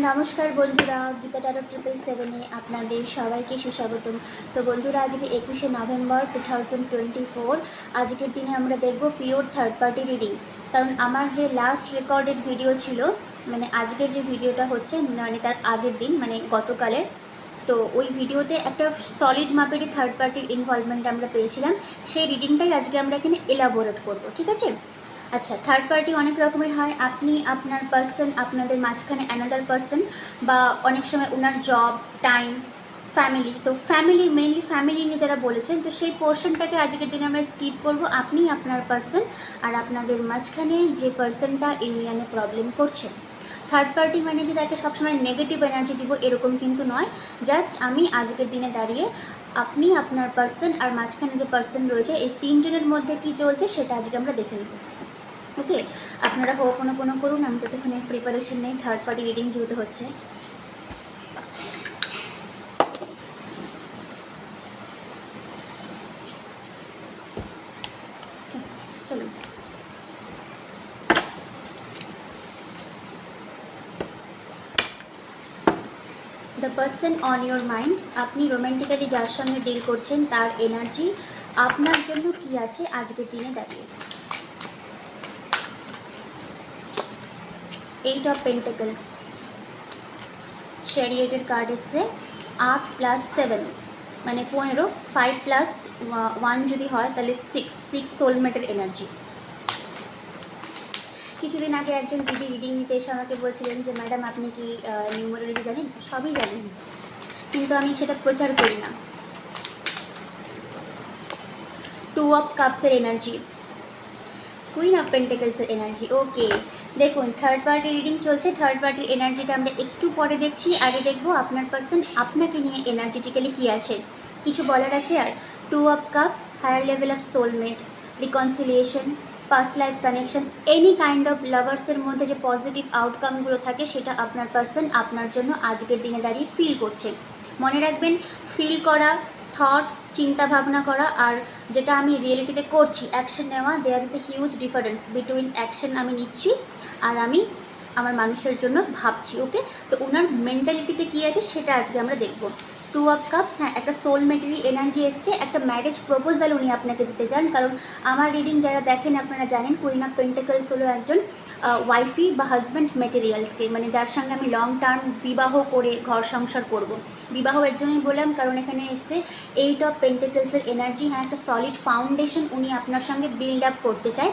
নমস্কার বন্ধুরা, Gita Taro triple সেভেনে আপনাদের সবাইকে সুস্বাগতম। তো বন্ধুরা, আজকে একুশে November two thousand twenty four আজকের দিনে আমরা দেখব পিওর থার্ড পার্টি রিডিং কারণ আমার যে লাস্ট রেকর্ডেড ভিডিও ছিল মানে আজকের যে ভিডিওটা হচ্ছে মানে তার আগের দিন মানে গতকালের, তো ওই ভিডিওতে একটা সলিড মাপেরই থার্ড পার্টির ইনভলভমেন্ট আমরা পেয়েছিলাম। সেই রিডিংটাই আজকে আমরা এখানে এলাবোরেট করব, ঠিক আছে? আচ্ছা থার্ড পার্টি অনেক রকমের হয়। আপনি আপনার পার্সন আপনাদের মাঝখানে অ্যানাদার পার্সন বা অনেক সময় ওনার জব টাইম ফ্যামিলি তো ফ্যামিলি মেইনলি ফ্যামিলি নিয়ে যারা বলেছেন, তো সেই পোর্শনটাকে আজকের দিনে আমরা স্কিপ করব। আপনি আপনার পার্সন আর আপনাদের মাঝখানে যে পার্সনটা ইউনিয়নে প্রবলেম করছে থার্ড পার্টি মানে যে তাকে সবসময় নেগেটিভ এনার্জি দিব, এরকম কিন্তু নয়। জাস্ট আমি আজকের দিনে দাঁড়িয়ে আপনি আপনার পার্সন আর মাঝখানে যে পার্সন রয়েছে, এই তিনজনের মধ্যে কি চলছে সেটা আজকে আমরা দেখে নেব। ওকে, আপনারা হোক কোনো কোনো করুন, আমি তো এখানে প্রিপারেশন নেই থার্ড পার্টি রিডিং যেহেতু হচ্ছে। চলুন। The person on your mind আপনি রোম্যান্টিক্যালি যার সঙ্গে ডিল করছেন, তার এনার্জি আপনার জন্য কি আছে আজকের দিনে দাঁড়িয়ে? এইট অফ পেন্টাকলস শেরিয়েটের কার্ড এসছে আট প্লাস সেভেন মানে পনেরো ফাইভ প্লাস ওয়ান যদি হয়, তাহলে সিক্স সিক্স সোলমেটের এনার্জি কিছুদিন আগে একজন দিদি রিডিং নিতে এসে আমাকে বলছিলেন যে ম্যাডাম আপনি কি নিউমোলজি জানেন? সবই জানেন। কিন্তু আমি সেটা প্রচার করি না। টু অফ কাপসের এনার্জি কুইন অফ পেন্টেকলসের এনার্জি ওকে দেখুন থার্ড পার্টি রিডিং চলছে থার্ড পার্টির এনার্জিটা আমরা একটু পরে দেখছি। আগে দেখব আপনার পার্সন আপনাকে নিয়ে এনার্জেটিক্যালি কী আছে। কিছু বলার আছে আর? Two of cups higher level of soulmate reconciliation past life connection any kind of লাভার্সের মধ্যে যে পজিটিভ আউটকামগুলো থাকে, সেটা আপনার পার্সন আপনার জন্য আজকের দিনে দাঁড়িয়ে ফিল করছে। মনে রাখবেন ফিল করা থট চিন্তা ভাবনা করা আর যেটা আমি রিয়েলিটিতে করছি অ্যাকশন নেওয়া there is a huge difference between action আমি নিচ্ছি আর আমি আমার মানুষের জন্য ভাবছি ওকে তো ওনার মেন্টালিটিতে কী আছে সেটা আজকে আমরা দেখব। টু অফ কাপস হ্যাঁ একটা সোলমেটেরই এনার্জি এসছে, একটা ম্যারেজ প্রপোজাল উনি আপনাকে দিতে চান কারণ আমার রিডিং যারা দেখেন আপনারা জানেন কুইন অফ পেন্টাকলস হলো একজন ওয়াইফি বা হাজব্যান্ড মেটেরিয়ালসকে মানে যার সঙ্গে আমি লং টার্ম বিবাহ করে ঘর সংসার করব। বিবাহ এর জন্যই বললাম, কারণ এখানে এসছে এইট অফ পেন্টাকলসের এনার্জি হ্যাঁ একটা সলিড ফাউন্ডেশন উনি আপনার সঙ্গে বিল্ড আপ করতে চায়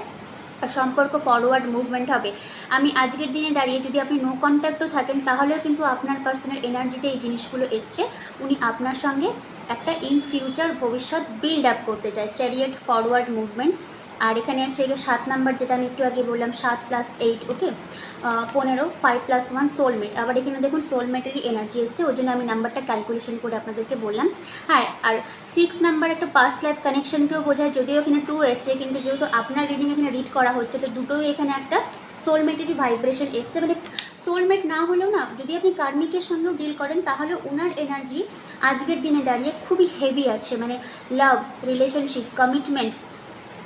সম্পর্ক ফরওয়ার্ড মুভমেন্ট হবে। আমি আজকের দিনে দাঁড়িয়ে যদি আপনি নো কন্ট্যাক্টও থাকেন, তাহলেও কিন্তু আপনার পার্সোনাল এনার্জিতে এই জিনিসগুলো এসছে। উনি আপনার সঙ্গে একটা ইন ফিউচার ভবিষ্যৎ বিল্ড আপ করতে চায় চ্যারিয়েট ফরওয়ার্ড মুভমেন্ট আর এখানে আছে গিয়ে সাত নাম্বার, যেটা আমি একটু আগে বললাম, সাত প্লাস এইট ওকে পনেরো ফাইভ প্লাস ওয়ান সোলমেট আবার এখানে দেখুন সোলমেটেরই এনার্জি এসছে ওই জন্য আমি নাম্বারটা ক্যালকুলেশন করে আপনাদেরকে বললাম। হ্যাঁ আর সিক্স নাম্বার একটা পাস্ট লাইফ কানেকশনকেও বোঝায়, যদিও এখানে টু এসছে, কিন্তু যেহেতু আপনার রিডিং এখানে রিড করা হচ্ছে, তো দুটোই এখানে একটা সোলমেটেরই ভাইব্রেশন এসছে। মানে সোলমেট না হলেও না, যদি আপনি কার্মিকের সঙ্গেও ডিল করেন, তাহলে ওনার এনার্জি আজকের দিনে দাঁড়িয়ে খুবই হেভি আছে। মানে লাভ রিলেশনশিপ কমিটমেন্ট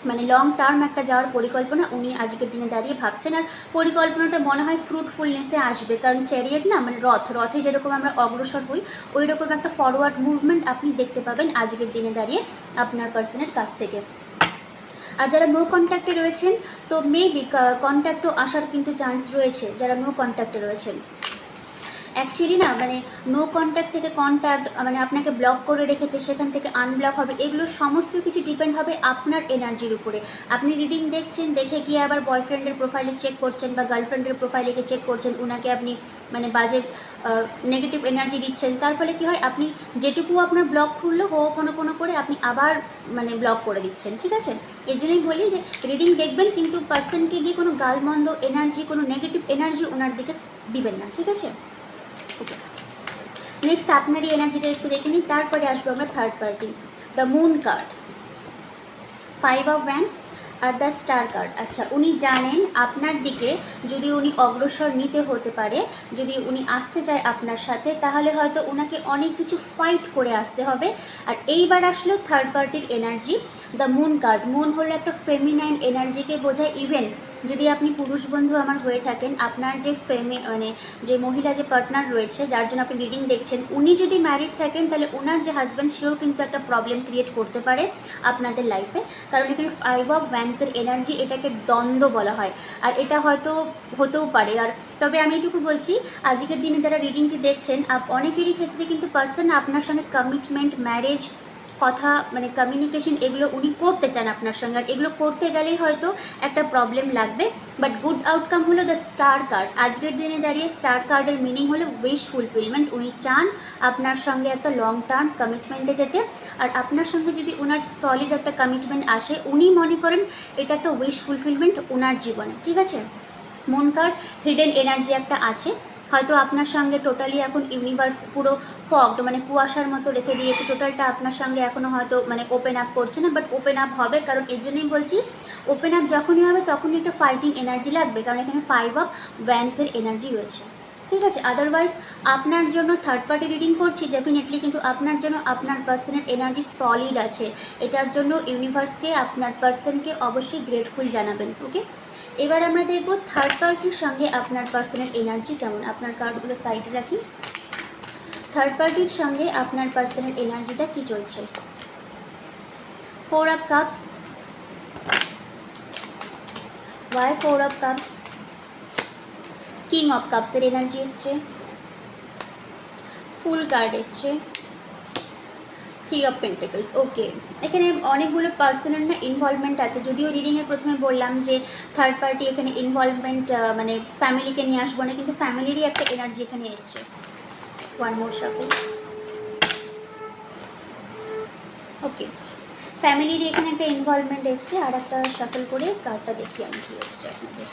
মানে লং টার্ম একটা যাওয়ার পরিকল্পনা উনি আজকের দিনে দাঁড়িয়ে ভাবছেন। আর পরিকল্পনাটা মনে হয় ফ্রুটফুলনেসে আসবে। কারণ চ্যারিয়েট না মানে রথ, রথে যেরকম আমরা অগ্রসর হই ওই রকম একটা ফরওয়ার্ড মুভমেন্ট আপনি দেখতে পাবেন আজকের দিনে দাঁড়িয়ে আপনার পার্সনের কাছ থেকে। আর যারা নো কন্ট্যাক্টে রয়েছেন, তো মেবি কন্ট্যাক্টও আসার কিন্তু চান্স রয়েছে, যারা নো কন্ট্যাক্টে রয়েছেন। অ্যাকচুয়ালি না মানে নো কন্ট্যাক্ট থেকে কন্ট্যাক্ট মানে আপনাকে ব্লক করে রেখেছে, সেখান থেকে আনব্লক হবে, এগুলো সমস্ত কিছু ডিপেন্ড হবে আপনার এনার্জির উপরে। আপনি রিডিং দেখছেন, দেখে গিয়ে আবার বয়ফ্রেন্ডের প্রোফাইলে চেক করছেন বা গার্লফ্রেন্ডের প্রোফাইলে গিয়ে চেক করছেন ওনাকে আপনি মানে বাজে নেগেটিভ এনার্জি দিচ্ছেন, তার ফলে কী হয়, আপনি যেটুকু আপনার ব্লক খুললো হো কোনো কোনো করে আপনি আবার মানে ব্লক করে দিচ্ছেন, ঠিক আছে? এই জন্যই বলি যে রিডিং দেখবেন, কিন্তু পার্সনকে গিয়ে কোনো গালমন্দ এনার্জি কোনো নেগেটিভ এনার্জি ওনার দিকে দিবেন না, ঠিক আছে? ওকে নেক্সট আপনারই এনার্জিটা একটু দেখে নিই তারপরে আসব আমরা third party the moon card five of banks R the star card আচ্ছা উনি জানেন আপনার দিকে যদি উনি অগ্রসর নিতে হতে পারে, যদি উনি আসতে চায় আপনার সাথে, তাহলে হয়তো ওনাকে অনেক কিছু ফাইট করে আসতে হবে। আর এইবার আসলো থার্ড পার্টির energy the moon card moon হলো একটা ফেমিনাইন এনার্জিকে বোঝায়। ইভেন যদি আপনি পুরুষ বন্ধু আমার হয়ে থাকেন, আপনার যে ফেমে মানে যে মহিলা, যে পার্টনার রয়েছে, যার জন্য আপনি রিডিং দেখছেন, উনি যদি ম্যারিড থাকেন, তাহলে ওনার যে হাজব্যান্ড সেও কিন্তু একটা প্রবলেম ক্রিয়েট করতে পারে আপনাদের লাইফে কারণ এখানে ফাইভ অফ ভ্যান্সের এনার্জি এটাকে দ্বন্দ্ব বলা হয়। আর এটা হয়তো হতেও পারে। আর তবে আমি এটুকু বলছি, আজকের দিনে যারা রিডিংটি দেখছেন অনেকেরই ক্ষেত্রে কিন্তু পার্সন আপনার সঙ্গে কমিটমেন্ট ম্যারেজ কথা মানে কমিউনিকেশন এগুলো উনি করতে চান আপনার সঙ্গে। আর এগুলো করতে গেলেই হয়তো একটা প্রবলেম লাগবে। বাট গুড আউটকাম হলো দ্য স্টার কার্ড আজকের দিনে দাঁড়িয়ে স্টার কার্ডের মিনিং হলো উইশ ফুলফিলমেন্ট উনি চান আপনার সঙ্গে একটা লং টার্ম কমিটমেন্টে যেতে। আর আপনার সঙ্গে যদি ওনার সলিড একটা কমিটমেন্ট আসে, উনি মনে করেন এটা একটা উইশ ফুলফিলমেন্ট ওনার জীবনে। ঠিক আছে? মন কার্ড হিডেন এনার্জি একটা আছে। হয়তো আপনার সঙ্গে টোটালি এখন ইউনিভার্স পুরো ফগড মানে কুয়াশার মতো রেখে দিয়েছে। টোটালটা আপনার সঙ্গে এখনও হয়তো মানে ওপেন আপ করছে না বাট ওপেন আপ হবে। কারণ এর জন্যই বলছি ওপেন আপ যখনই হবে, তখনই একটা ফাইটিং এনার্জি লাগবে। কারণ এখানে ফাইভ অফ ব্যান্ডসের এনার্জি রয়েছে। ঠিক আছে? আদারওয়াইজ আপনার জন্য থার্ড পার্টি রিডিং করছি ডেফিনেটলি কিন্তু আপনার জন্য আপনার পার্সনের এনার্জি সলিড আছে। এটার জন্য ইউনিভার্সকে আপনার পার্সনকে অবশ্যই গ্রেটফুল জানাবেন ওকে এবার আমরা দেখব থার্ড পার্টির সঙ্গে আপনার পার্সোনাল এনার্জি কেমন? আপনার কার্ডগুলো সাইডে রাখি। থার্ড পার্টির সঙ্গে আপনার পার্সোনাল এনার্জিটা কি চলছে? Four of cups why four of cups king of কাপসের energy এসছে। ফুল কার্ড এসছে। থ্রি অফ পেন্টেকলস ওকে এখানে অনেকগুলো পার্সোনাল না ইনভলভমেন্ট আছে। যদিও রিডিংয়ে প্রথমে বললাম যে থার্ড পার্টি এখানে ইনভলভমেন্ট মানে ফ্যামিলিকে নিয়ে আসব না, কিন্তু ফ্যামিলিরই একটা এনার্জি এখানে এসছে। ওয়ান মোর সাফল ওকে ফ্যামিলির এখানে একটা ইনভলভমেন্ট এসছে। আর একটা সাফল করে কার্ডটা দেখি আমি কি এসছে আপনাদের।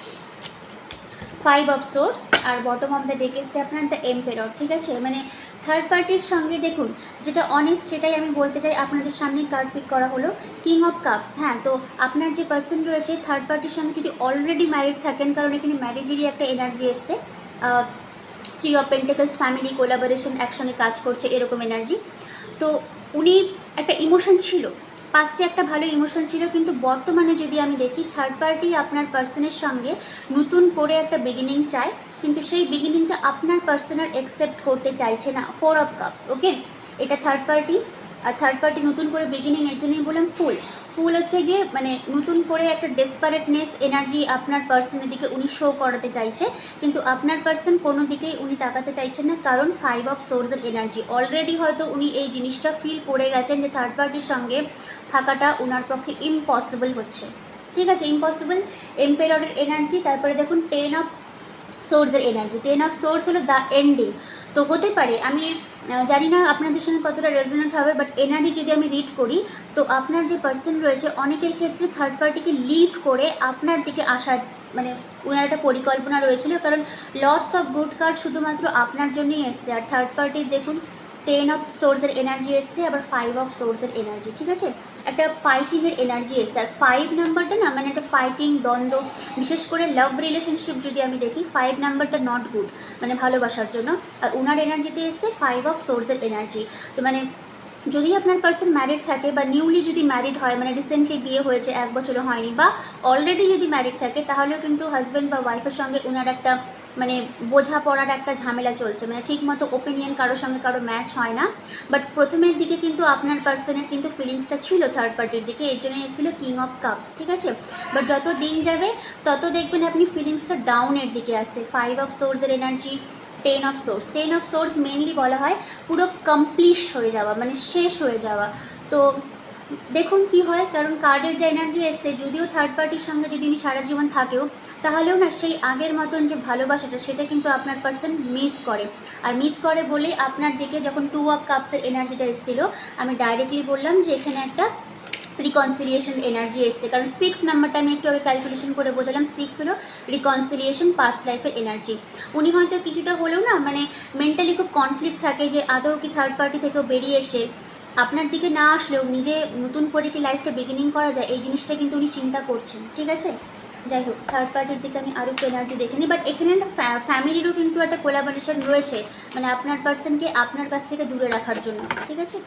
ফাইভ অফ সোর্স আর বটম অফ দ্য ডেক এসছে আপনার দ্য এম্পেরর ঠিক আছে? মানে থার্ড পার্টির সঙ্গে দেখুন, যেটা অনেস্ট সেটাই আমি বলতে চাই, আপনাদের সামনে কার্ড পিক করা হলো কিং অফ কাপস হ্যাঁ? তো আপনার যে পার্সন রয়েছে থার্ড পার্টির সঙ্গে যদি অলরেডি ম্যারিড থাকেন, কারণ এখানে ম্যারেজেরই একটা এনার্জি এসছে three of pentacles family collaboration একসঙ্গে কাজ করছে, এরকম এনার্জি তো উনি একটা ইমোশন ছিল পাস্টে একটা ভালো ইমোশন ছিল, কিন্তু বর্তমানে যদি আমি দেখি থার্ড পার্টি আপনার পার্সনের সঙ্গে নতুন করে একটা বিগিনিং চায়, কিন্তু সেই বিগিনিংটা আপনার পার্সোনাল অ্যাকসেপ্ট করতে চাইছে না। ফোর অফ কাপস ওকে এটা থার্ড পার্টি আর থার্ড পার্টি নতুন করে বিগিনিং এর জন্যই বললাম ফুল ফুল হচ্ছে গিয়ে মানে নতুন করে একটা ডেসপারেটনেস এনার্জি আপনার পার্সনের দিকে উনি শো করাতে চাইছে। কিন্তু আপনার পার্সন কোনো দিকেই উনি তাকাতে চাইছেন না, কারণ ফাইভ অফ সোর্সের এনার্জি অলরেডি হয়তো উনি এই জিনিসটা ফিল করে গেছেন যে থার্ড পার্টির সঙ্গে থাকাটা ওনার পক্ষে ইম্পসিবল হচ্ছে। ঠিক আছে ইম্পসিবল এম্পেররের এনার্জি তারপরে দেখুন টেন অফ সোর্সের এনার্জি টেন অফ সোর্স হলো দ্য এন্ডিং তো হতে পারে, আমি জানি না আপনাদের সঙ্গে কতটা রেজনেট হবে বাট এনার্জি যদি আমি রিড করি, তো আপনার যে পার্সন রয়েছে, অনেকের ক্ষেত্রে থার্ড পার্টিকে লিভ করে আপনার দিকে আসার মানে ওনার একটা পরিকল্পনা রয়েছিল, কারণ লর্ডস অফ গুড কার্ড শুধুমাত্র আপনার জন্যই এসছে। আর থার্ড পার্টির দেখুন টেন অফ সোর্সের এনার্জি এসছে, আবার ফাইভ অফ সোর্সের এনার্জি ঠিক আছে? একটা ফাইটিংয়ের এনার্জি এসছে, আর ফাইভ নাম্বারটা না মানে একটা ফাইটিং দ্বন্দ্ব, বিশেষ করে লাভ রিলেশনশিপ যদি আমি দেখি ফাইভ নাম্বারটা নট গুড মানে ভালোবাসার জন্য। আর ওনার এনার্জিতে এসছে ফাইভ অফ সোর্সের এনার্জি তো মানে যদি আপনার পার্সন ম্যারিড থাকে বা নিউলি যদি ম্যারিড হয় মানে রিসেন্টলি বিয়ে হয়েছে, এক বছরও হয়নি, বা অলরেডি যদি ম্যারিড থাকে, তাহলেও কিন্তু হাজব্যান্ড বা ওয়াইফের সঙ্গে ওনার একটা মানে বোঝাপড়ার একটা ঝামেলা চলছে। মানে ঠিকমতো ওপিনিয়ন কারোর সঙ্গে কারও ম্যাচ হয় না। বাট প্রথমের দিকে কিন্তু আপনার পার্সনের কিন্তু ফিলিংসটা ছিল থার্ড পার্টির দিকে। এর জন্য এসেছিল কিং অফ কাপস ঠিক আছে? বাট যত দিন যাবে, তত দেখবেন আপনি ফিলিংসটা ডাউনের দিকে আসছে। ফাইভ অফ সোর্সের energy ten of swords ten of swords mainly বলা হয় পুরো কমপ্লিট হয়ে যাওয়া মানে শেষ হয়ে যাওয়া। তো দেখুন কি হয়, কারণ কার্ডের যে এনার্জি এসছে, যদিও থার্ড পার্টির সঙ্গে যদি উনি সারা জীবন থাকেও, তাহলেও না সেই আগের মতন যে ভালোবাসাটা, সেটা কিন্তু আপনার পার্সন মিস করে। আর মিস করে বলেই আপনার দিকে যখন টু অফ কাপসের এনার্জিটা এসেছিল, আমি ডাইরেক্টলি বললাম যে এখানে একটা রিকনসিলিয়েশন এনার্জি এসছে। কারণ সিক্স নাম্বারটা আমি একটু আগে ক্যালকুলেশন করে বোঝালাম সিক্স হলো রিকনসিলিয়েশন পাস্ট লাইফের এনার্জি উনি হয়তো কিছুটা হলেও না মানে মেন্টালি খুব কনফ্লিক্ট থাকে যে আদৌ কি থার্ড পার্টি থেকেও বেরিয়ে এসে আপনার দিকে না আসলেও নিজে নতুন করে কি লাইফটা বিগিনিং করা যায়, এই জিনিসটা কিন্তু উনি চিন্তা করছেন, ঠিক আছে? যাই হোক থার্ড পার্টির দিকে আমি আরও একটু এনার্জি দেখে নিই বাট এখানে একটা ফ্যামিলিরও কিন্তু একটা কোলাবোরেশন রয়েছে মানে আপনার পার্সনকে আপনার কাছ থেকে দূরে রাখার জন্য, ঠিক আছে?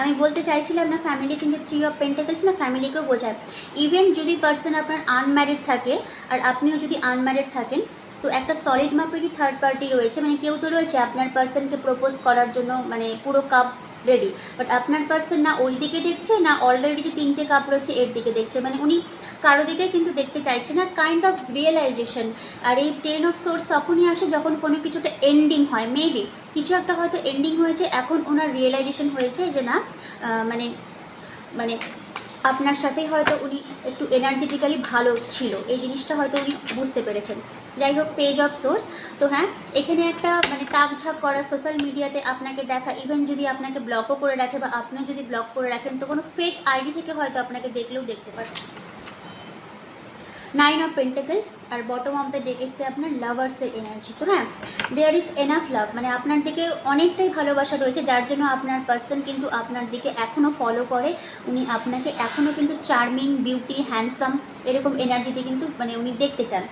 আমি বলতে চাইছিলাম না ফ্যামিলি কিন্তু থ্রি অফ পেন্টেকলস না ফ্যামিলিকেও বোঝায়। ইভেন যদি পার্সন আপনার আনম্যারিড থাকে, আর আপনিও যদি আনম্যারিড থাকেন, তো একটা সলিড মাপেরই থার্ড পার্টি রয়েছে মানে কেউ তো রয়েছে আপনার পার্সনকে প্রপোজ করার জন্য মানে পুরো কাপ রেডি বাট আপনার পার্সন না ওই দিকে দেখছে, না অলরেডি যে তিনটে কাপ রয়েছে এর দিকে দেখছে। মানে উনি কারও দিকে কিন্তু দেখতে চাইছে না কাইন্ড অফ রিয়েলাইজেশন আর এই টেন অফ সোর্স তখনই আসে যখন কোনো কিছুটা এন্ডিং হয়। মেবি কিছু একটা হয়তো এন্ডিং হয়েছে, এখন ওনার রিয়েলাইজেশন হয়েছে যে না মানে মানে আপনার সাথেই হয়তো উনি একটু এনার্জেটিক্যালি ভালো ছিল। এই জিনিসটা হয়তো উনি বুঝতে পেরেছেন। যাই হোক পেজ অফ সোর্স তো হ্যাঁ এখানে একটা মানে তাকঝাক করা সোশ্যাল মিডিয়াতে আপনাকে দেখা ইভেন যদি আপনাকে ব্লকও করে রাখে বা আপনিও যদি ব্লক করে রাখেন, তো কোনো ফেক আইডি থেকে হয়তো আপনাকে দেখলেও দেখতে পারেন নাইন অফ পেন্টেকলস আর বটম অফ দ্য ডেক এসছে আপনার লাভার্সের এনার্জি তো হ্যাঁ দেয়ার ইজ এনাফ লাভ মানে আপনার দিকে অনেকটাই ভালোবাসা রয়েছে, যার জন্য আপনার পার্সন কিন্তু আপনার দিকে এখনও ফলো করে। উনি আপনাকে এখনও কিন্তু চার্মিং বিউটি হ্যান্ডসাম এরকম এনার্জিতে কিন্তু মানে উনি দেখতে চান।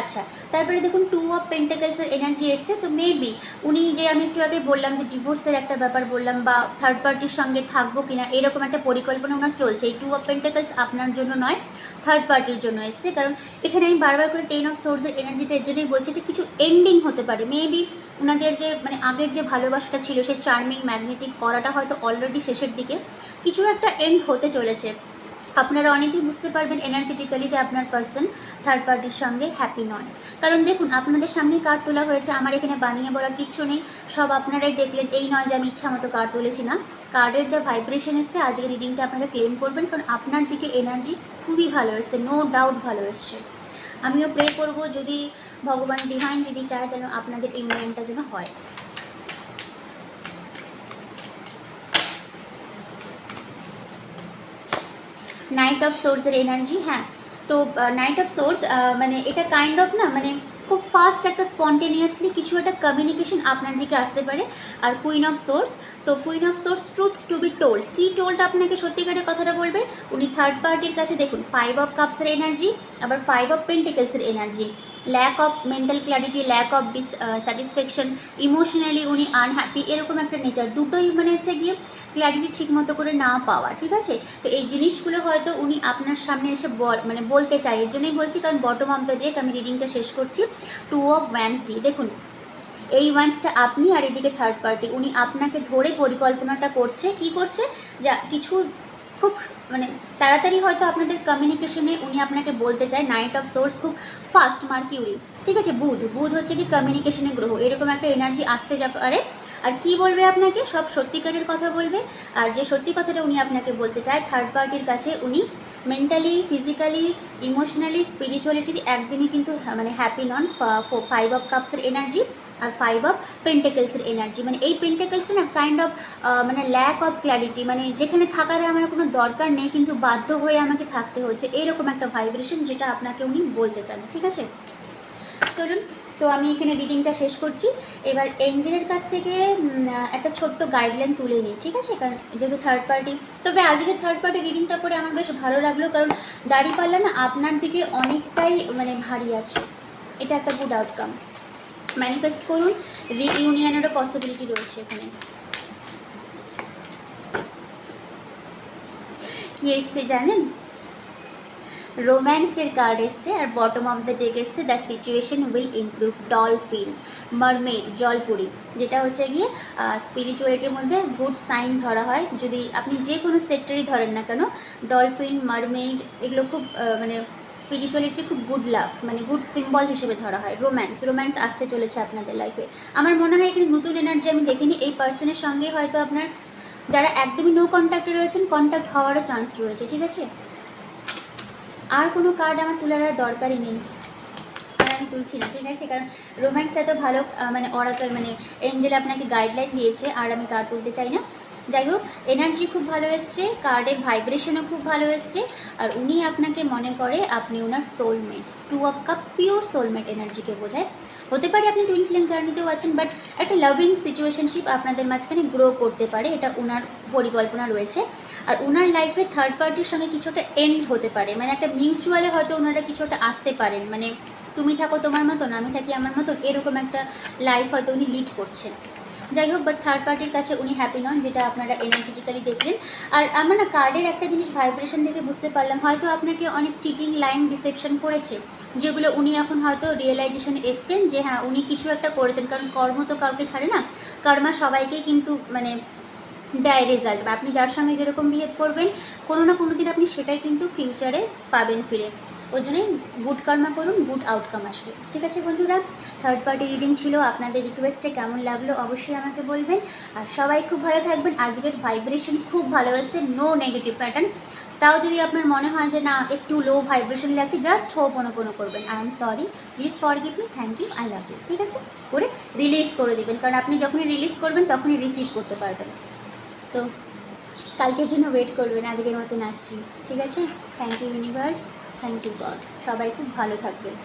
আচ্ছা তারপরে দেখুন টু অফ পেন্টাকেলসের এনার্জি এসছে, তো মেবি উনি যে আমি একটু আগে বললাম যে ডিভোর্সের একটা ব্যাপার বললাম বা থার্ড পার্টির সঙ্গে থাকব কিনা, এরকম একটা পরিকল্পনা ওনার চলছে। এই টু অফ পেন্টাকেলস আপনার জন্য নয় থার্ড পার্টির জন্য এসছে। কারণ এখানে আমি বারবার করে টেন অফ সোর্সের এনার্জিটা এর জন্যই বলছি, এটা কিছু এন্ডিং হতে পারে। মেবি ওনাদের যে মানে আগের যে ভালোবাসাটা ছিল সেই চার্মিং ম্যাগনেটিক করাটা হয়তো অলরেডি শেষের দিকে কিছু একটা এন্ড হতে চলেছে। আপনারা অনেকেই বুঝতে পারবেন এনার্জেটিক্যালি যে আপনার পার্সন থার্ড পার্টির সঙ্গে হ্যাপি নয়। কারণ দেখুন, আপনাদের সামনেই কার্ড তোলা হয়েছে, আমার এখানে বানিয়ে বলার কিচ্ছু নেই। সব আপনারাই দেখলেন, এই নয় যে আমি ইচ্ছা মতো কার্ড তুলেছি না। কার্ডের যা ভাইব্রেশন এসছে আজকে রিডিংটা আপনারা ক্লেম করবেন, কারণ আপনার দিকে এনার্জি খুবই ভালো এসছে নো ডাউট ভালো এসছে। আমিও প্রে করব, যদি ভগবান ডিভাইন যদি চায়, তাহলে আপনাদের ইউনিয়নটা যেন হয়। নাইট অফ সোর্সের এনার্জি হ্যাঁ। তো নাইট অফ সোর্স মানে এটা কাইন্ড অফ না মানে খুব ফাস্ট একটা স্পন্টেনিয়াসলি কিছু একটা কমিউনিকেশন আপনার দিকে আসতে পারে। আর কুইন অফ সোর্স তো queen of swords truth to be told key told আপনাকে সত্যিকারের কথাটা বলবে? উনি থার্ড পার্টির কাছে, দেখুন ফাইভ অফ কাপসের এনার্জি আবার five of পেন্টিকেলসের energy lack of mental clarity lack of dissatisfaction emotionally উনি আনহ্যাপি এরকম একটা নেচার দুটোই মানে হচ্ছে গিয়ে ক্ল্যারিটি ঠিক মতো করে না পাওয়া, ঠিক আছে? তো এই জিনিসগুলো হয়তো উনি আপনার সামনে এসে মানে বলতে চাই এর জন্যই বলছি, কারণ বটম অফ দ্য ডেক আমি রিডিংটা শেষ করছি। টু অফ ওয়ান্সি দেখুন, এই ওয়ান্সটা আপনি আর এদিকে থার্ড পার্টি উনি আপনাকে ধরে পরিকল্পনাটা করছে, কি করছে? যা কিছু খুব মানে তাড়াতাড়ি হয়তো আপনাদের কমিউনিকেশনে উনি আপনাকে বলতে চায় নাইট অফ সোর্স খুব ফাস্ট মার্কিউরি ঠিক আছে? বুধ বুধ হচ্ছে কি কমিউনিকেশনের গ্রহ, এরকম একটা এনার্জি আসতে যা পারে। আর কি বলবে আপনাকে? সব সত্যিকারের কথা বলবে। আর যে সত্যি কথাটা উনি আপনাকে বলতে চায় থার্ড পার্টির কাছে উনি মেন্টালি ফিজিক্যালি ইমোশনালি স্পিরিচুয়ালিটি একদমই কিন্তু মানে হ্যাপি নন। ফাইভ অফ কাপসের এনার্জি আর ফাইভ অফ পেন্টেকেলসের এনার্জি মানে এই পেন্টেকেলসটা না কাইন্ড অফ মানে ল্যাক অফ ক্ল্যারিটি মানে যেখানে থাকার আমার কোনো দরকার নেই। কিন্তু বাধ্য হয়ে আমাকে থাকতে হচ্ছে এরকম একটা ভাইব্রেশন যেটা আপনাকে উনি বলতে চান, ঠিক আছে? চলুন, তো আমি এখানে রিডিংটা শেষ করছি। এবার এঞ্জেলের কাছ থেকে একটা ছোট্ট গাইডলাইন তুলে নিই, ঠিক আছে? কারণ যেহেতু থার্ড পার্টি তবে আজকে থার্ড পার্টি রিডিংটা করে আমার বেশ ভালো লাগল, কারণ দাঁড়িপাল্লা না আপনার দিকে অনেকটাই মানে ভারী আছে। এটা একটা গুড আউটকাম ম্যানিফেস্ট করুন রি রিইউনিয়নেরও পসিবিলিটি রয়েছে এখানে। কি এসছে জানেন? রোম্যান্সের কার্ড এসছে আর বটম অফ দ্য ডেক এসছে the situation will improve dolphin mermaid জলপুরি, যেটা হচ্ছে গিয়ে স্পিরিচুয়ালিটির মধ্যে গুড সাইন ধরা হয়। যদি আপনি যে কোনো সেক্টরই ধরেন না কেন ডলফিন মারমেড এগুলো খুব মানে স্পিরিচুয়ালিটি খুব গুড লাক মানে গুড সিম্বল হিসেবে ধরা হয়। রোম্যান্স রোম্যান্স আসতে চলেছে আপনাদের লাইফে আমার মনে হয় এখানে নতুন এনার্জি আমি দেখিনি, এই পার্সনের সঙ্গে হয়তো আপনার যারা একদমই নো কন্ট্যাক্টে রয়েছেন কন্ট্যাক্ট হওয়ারও চান্স রয়েছে, ঠিক আছে? আর কোনো কার্ড আমার তোলার আর দরকারই নেই, আর আমি তুলছি না, ঠিক আছে? কারণ রোম্যান্স এত ভালো মানে অরাকাল মানে এঞ্জেল আপনাকে গাইডলাইন দিয়েছে, আর আমি কার্ড তুলতে চাই না। যাই হোক এনার্জি খুব ভালো এসছে কার্ডের ভাইব্রেশনও খুব ভালো এসছে, আর উনি আপনাকে মনে করে আপনি ওনার soulmate two of cups pure soulmate এনার্জিকে বোঝায়। হতে পারে আপনি টুইন ফ্লেম জার্নিতেও আছেন বাট একটা লাভিং সিচুয়েশনশিপ আপনাদের মাঝখানে গ্রো করতে পারে, এটা ওনার পরিকল্পনা রয়েছে। আর ওনার লাইফে থার্ড পার্টির সঙ্গে কিছুটা এন্ড হতে পারে মানে একটা মিউচুয়ালে হয়তো ওনারা কিছুটা আসতে পারেন মানে তুমি থাকো তোমার মতন, আমি থাকি আমার মতন, এরকম একটা লাইফ হয়তো উনি লিড করছেন। যাই হোক বাট থার্ড পার্টির কাছে উনি হ্যাপি নন, যেটা আপনারা এনার্জেটিক্যালি দেখলেন। আর আমরা না কার্ডের একটা জিনিস ভাইব্রেশন থেকে বুঝতে পারলাম। হয়তো আপনাকে অনেক চিটিং লাইন ডিসেপশন করেছে, যেগুলো উনি এখন হয়তো রিয়েলাইজেশনে এসছেন যে হ্যাঁ উনি কিছু একটা করেছেন। কারণ কর্ম তো কাউকে ছাড়ে না। কর্মা সবাইকেই কিন্তু মানে দেয় রেজাল্ট বা আপনি যার সঙ্গে যেরকম বিহেভ করবেন, কোনো না কোনো দিন আপনি সেটাই কিন্তু ফিউচারে পাবেন ফিরে। ওই জন্যই গুড কর্মা করুন গুড আউটকাম আসবে। ঠিক আছে বন্ধুরা? থার্ড পার্টি রিডিং ছিল, আপনাদের রিকোয়েস্টে কেমন লাগল অবশ্যই আমাকে বলবেন। আর সবাই খুব ভালো থাকবেন। আজকের ভাইব্রেশন খুব ভালো এসছে নো নেগেটিভ প্যাটার্ন তাও যদি আপনার মনে হয় যে, না, একটু লো ভাইব্রেশন লাগছে জাস্ট হোপ অনুপনো করবেন। I am sorry please forgive me thank you I love you ঠিক আছে? করে রিলিজ করে দেবেন, কারণ আপনি যখনই রিলিজ করবেন, তখনই রিসিভ করতে পারবেন। তো, কালকের জন্য ওয়েট করবেন, আজকের মতন আসছি। ঠিক আছে? Thank you universe thank you God. সবাই খুব ভালো থাকবেন।